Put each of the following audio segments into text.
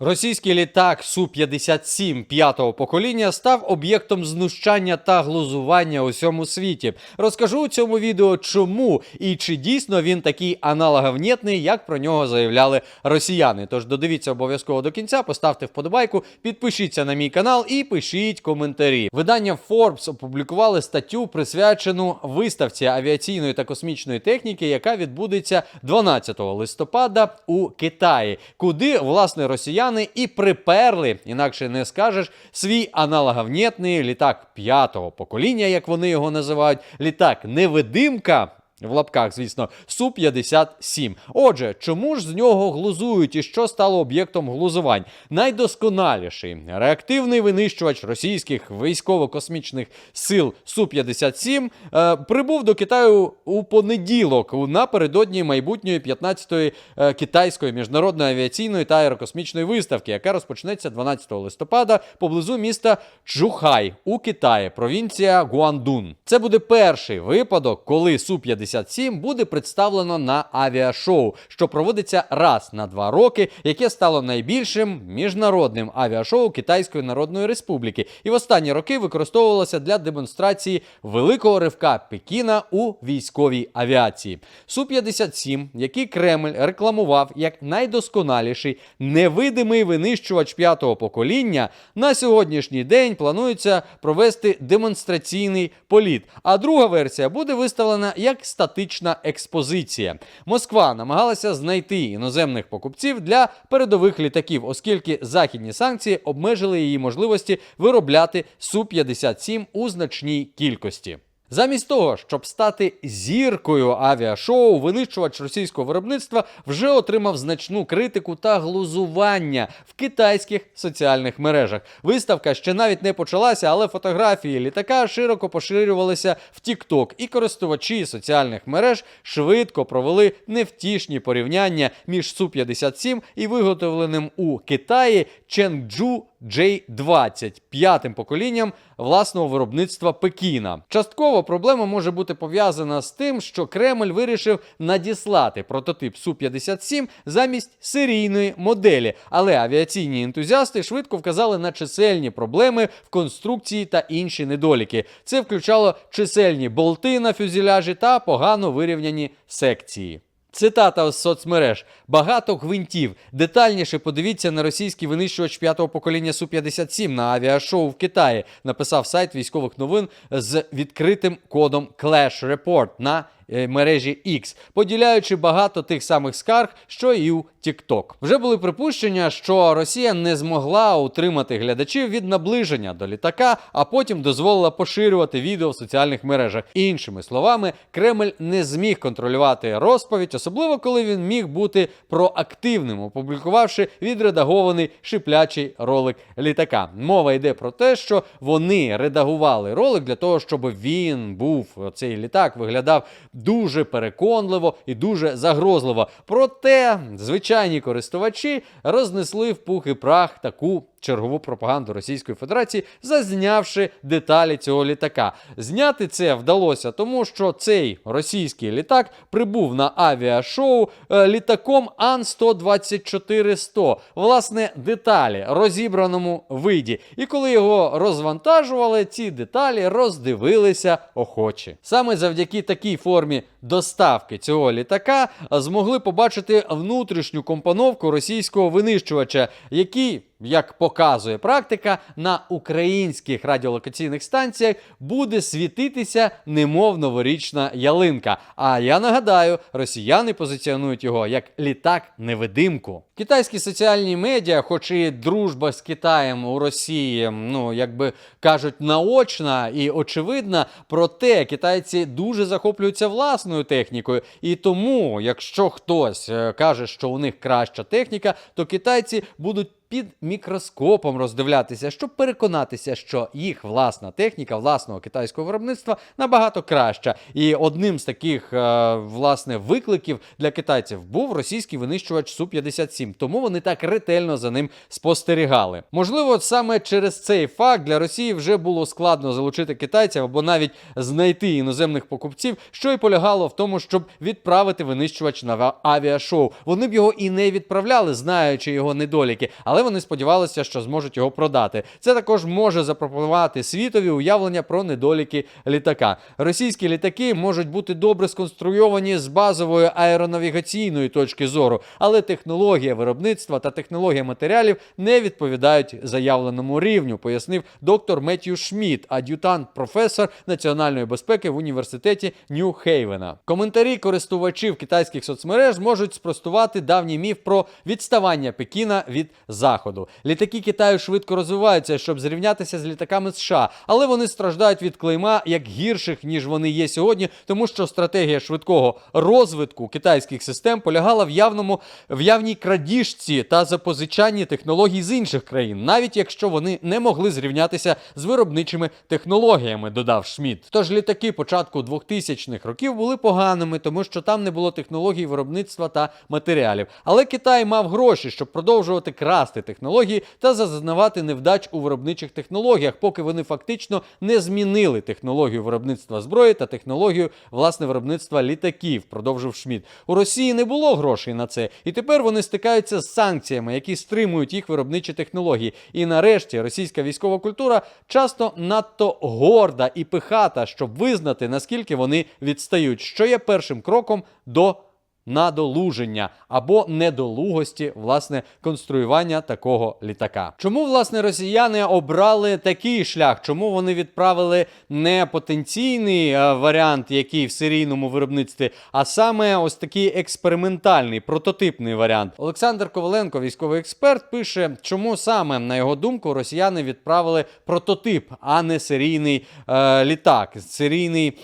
Російський літак Су-57 п'ятого покоління став об'єктом знущання та глузування у всьому світі. Розкажу у цьому відео, чому і чи дійсно він такий аналоговнєтний, як про нього заявляли росіяни. Тож додивіться обов'язково до кінця, поставте вподобайку, підпишіться на мій канал і пишіть коментарі. Видання Forbes опублікували статтю, присвячену виставці авіаційної та космічної техніки, яка відбудеться 12 листопада у Китаї, куди власне росіяни і приперли, інакше не скажеш, свій аналоговнєтний літак п'ятого покоління, як вони його називають, літак невидимка. В лапках, звісно, Су-57. Отже, чому ж з нього глузують і що стало об'єктом глузувань? Найдосконаліший реактивний винищувач російських військово-космічних сил Су-57 е, прибув до Китаю у понеділок напередодні майбутньої 15-ї е, китайської міжнародної авіаційної та аерокосмічної виставки, яка розпочнеться 12 листопада поблизу міста Чжухай у Китаї, провінція Гуандун. Це буде перший випадок, коли Су-57 буде представлено на авіашоу, що проводиться раз на два роки, яке стало найбільшим міжнародним авіашоу Китайської Народної Республіки, і в останні роки використовувалося для демонстрації великого ривка Пекіна у військовій авіації. Су-57, який Кремль рекламував як найдосконаліший невидимий винищувач п'ятого покоління, на сьогоднішній день планується провести демонстраційний політ. А друга версія буде виставлена як статична експозиція. Москва намагалася знайти іноземних покупців для передових літаків, оскільки західні санкції обмежили її можливості виробляти Су-57 у значній кількості. Замість того, щоб стати зіркою авіашоу, винищувач російського виробництва вже отримав значну критику та глузування в китайських соціальних мережах. Виставка ще навіть не почалася, але фотографії літака широко поширювалися в TikTok, і користувачі соціальних мереж швидко провели невтішні порівняння між Су-57 і виготовленим у Китаї Ченджу J-20, п'ятим поколінням власного виробництва Пекіна. Частково проблема може бути пов'язана з тим, що Кремль вирішив надіслати прототип Су-57 замість серійної моделі, але авіаційні ентузіасти швидко вказали на чисельні проблеми в конструкції та інші недоліки. Це включало чисельні болти на фюзеляжі та погано вирівняні секції. Цитата з соцмереж: багато гвинтів. Детальніше подивіться на російський винищувач п'ятого покоління Су-57 на авіашоу в Китаї. Написав сайт військових новин з відкритим кодом Clash Report на мережі X, поділяючи багато тих самих скарг, що і у TikTok. Вже були припущення, що Росія не змогла утримати глядачів від наближення до літака, а потім дозволила поширювати відео в соціальних мережах. Іншими словами, Кремль не зміг контролювати розповідь, особливо коли він міг бути проактивним, опублікувавши відредагований шиплячий ролик літака. Мова йде про те, що вони редагували ролик для того, щоб він був цей літак, виглядав дуже переконливо і дуже загрозливо. Проте звичайні користувачі рознесли в пух і прах таку чергову пропаганду Російської Федерації, зазнявши деталі цього літака. Зняти це вдалося, тому що цей російський літак прибув на авіашоу е, літаком Ан-124-100. Власне, деталі розібраному виді. І коли його розвантажували, ці деталі роздивилися охочі. Саме завдяки такій формі доставки цього літака змогли побачити внутрішню компоновку російського винищувача, який як показує практика, на українських радіолокаційних станціях буде світитися немов новорічна ялинка. А я нагадаю, росіяни позиціонують його як літак-невидимку. Китайські соціальні медіа, хоч і дружба з Китаєм у Росії, ну якби кажуть, наочна і очевидна, проте китайці дуже захоплюються власною технікою. І тому, якщо хтось е, каже, що у них краща техніка, то китайці будуть під мікроскопом роздивлятися, щоб переконатися, що їх власна техніка власного китайського виробництва набагато краща. І одним з таких е, власне викликів для китайців був російський винищувач Су-57. Тому вони так ретельно за ним спостерігали. Можливо, саме через цей факт для Росії вже було складно залучити китайців або навіть знайти іноземних покупців, що і полягало в тому, щоб відправити винищувач на авіашоу. Вони б його і не відправляли, знаючи його недоліки. Але але вони сподівалися, що зможуть його продати. Це також може запропонувати світові уявлення про недоліки літака. Російські літаки можуть бути добре сконструйовані з базової аеронавігаційної точки зору, але технологія виробництва та технологія матеріалів не відповідають заявленому рівню, пояснив доктор Меттью Шмідт, ад'ютант професор національної безпеки в університеті Нью-Хейвена. Коментарі користувачів китайських соцмереж зможуть спростувати давній міф про відставання Пекіна від заходу. Літаки Китаю швидко розвиваються, щоб зрівнятися з літаками США, але вони страждають від клейма як гірших ніж вони є сьогодні, тому що стратегія швидкого розвитку китайських систем полягала в явному в явній крадіжці та запозичанні технологій з інших країн, навіть якщо вони не могли зрівнятися з виробничими технологіями, додав Шмідт. Тож літаки початку 2000-х років були поганими, тому що там не було технологій виробництва та матеріалів. Але Китай мав гроші, щоб продовжувати красти технології та зазнавати невдач у виробничих технологіях, поки вони фактично не змінили технологію виробництва зброї та технологію власне виробництва літаків, продовжив Шмідт. У Росії не було грошей на це, і тепер вони стикаються з санкціями, які стримують їх виробничі технології. І нарешті російська військова культура часто надто горда і пихата, щоб визнати наскільки вони відстають, що є першим кроком до надолуження або недолугості власне конструювання такого літака. Чому власне росіяни обрали такий шлях? Чому вони відправили не потенційний е, варіант, який в серійному виробництві, а саме ось такий експериментальний прототипний варіант? Олександр Коваленко, військовий експерт, пише, чому саме на його думку росіяни відправили прототип, а не серійний е, літак, серійний е,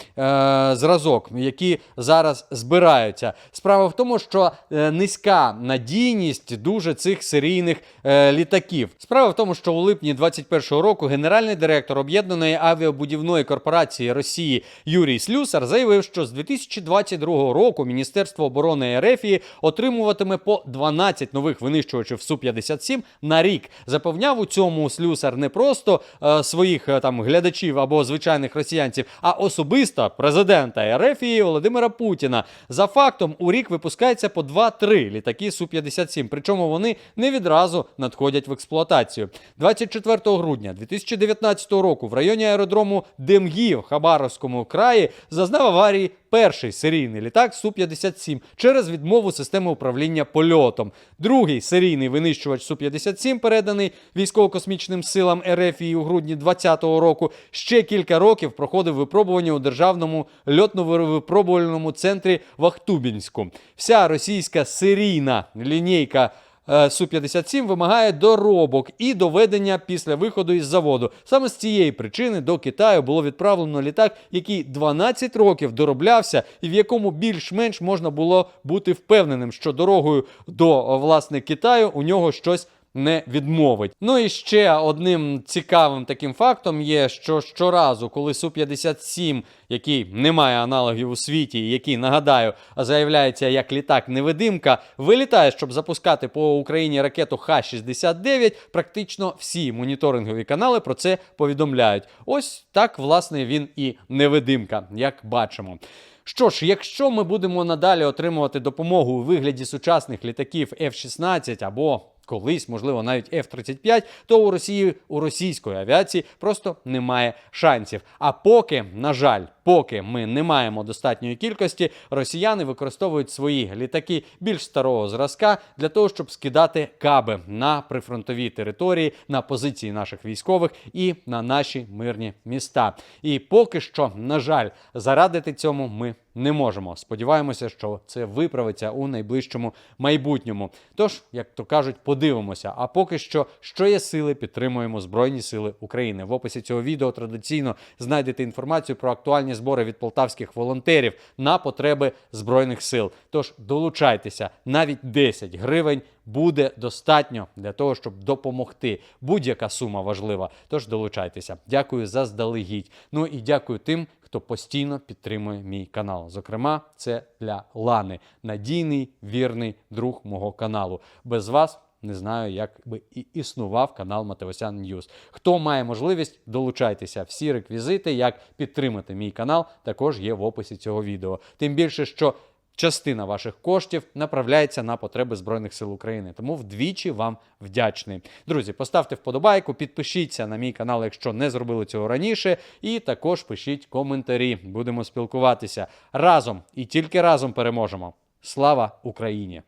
зразок, які зараз збираються. Справа в тому, що е, низька надійність дуже цих серійних е, літаків. Справа в тому, що у липні 21-го року генеральний директор об'єднаної авіабудівної корпорації Росії Юрій Слюсар заявив, що з 2022 року Міністерство оборони РФ отримуватиме по 12 нових винищувачів Су-57 на рік. Запевняв у цьому Слюсар не просто е, своїх е, там глядачів або звичайних росіянців, а особисто президента РФ Володимира Путіна. За фактом у рік випускається по 2-3 літаки Су-57, причому вони не відразу надходять в експлуатацію. 24 грудня 2019 року в районі аеродрому Демгі в Хабаровському краї зазнав аварії перший серійний літак Су-57 через відмову системи управління польотом. Другий серійний винищувач Су-57, переданий військово-космічним силам РФ у грудні 2020 року, ще кілька років проходив випробування у державному льотно-випробувальному центрі в Ахтубінську. Вся російська серійна лінійка. Е, Су-57 вимагає доробок і доведення після виходу із заводу. Саме з цієї причини до Китаю було відправлено літак, який 12 років дороблявся, і в якому більш-менш можна було бути впевненим, що дорогою до власне Китаю у нього щось не відмовить. Ну і ще одним цікавим таким фактом є, що щоразу, коли Су-57, який не має аналогів у світі, який, нагадаю, заявляється як літак-невидимка, вилітає, щоб запускати по Україні ракету Х-69, практично всі моніторингові канали про це повідомляють. Ось так, власне, він і невидимка, як бачимо. Що ж, якщо ми будемо надалі отримувати допомогу у вигляді сучасних літаків F-16 або колись, можливо, навіть F-35, то у Росії у російської авіації просто немає шансів. А поки, на жаль, поки ми не маємо достатньої кількості, росіяни використовують свої літаки більш старого зразка для того, щоб скидати каби на прифронтові території, на позиції наших військових і на наші мирні міста. І поки що, на жаль, зарадити цьому ми не можемо. Сподіваємося, що це виправиться у найближчому майбутньому. Тож, як то кажуть, подивимося. А поки що, що є сили, підтримуємо Збройні Сили України. В описі цього відео традиційно знайдете інформацію про актуальні збори від полтавських волонтерів на потреби збройних сил. Тож долучайтеся, навіть 10 гривень буде достатньо для того, щоб допомогти. Будь-яка сума важлива. Тож долучайтеся. Дякую заздалегідь. Ну і дякую тим, хто постійно підтримує мій канал. Зокрема, це для Лани, надійний вірний друг мого каналу. Без вас. Не знаю, як би і існував канал Матевосян Ньюз. Хто має можливість, долучайтеся. Всі реквізити, як підтримати мій канал, також є в описі цього відео. Тим більше, що частина ваших коштів направляється на потреби Збройних сил України. Тому вдвічі вам вдячний. Друзі, поставте вподобайку, підпишіться на мій канал, якщо не зробили цього раніше, і також пишіть коментарі. Будемо спілкуватися разом і тільки разом переможемо. Слава Україні!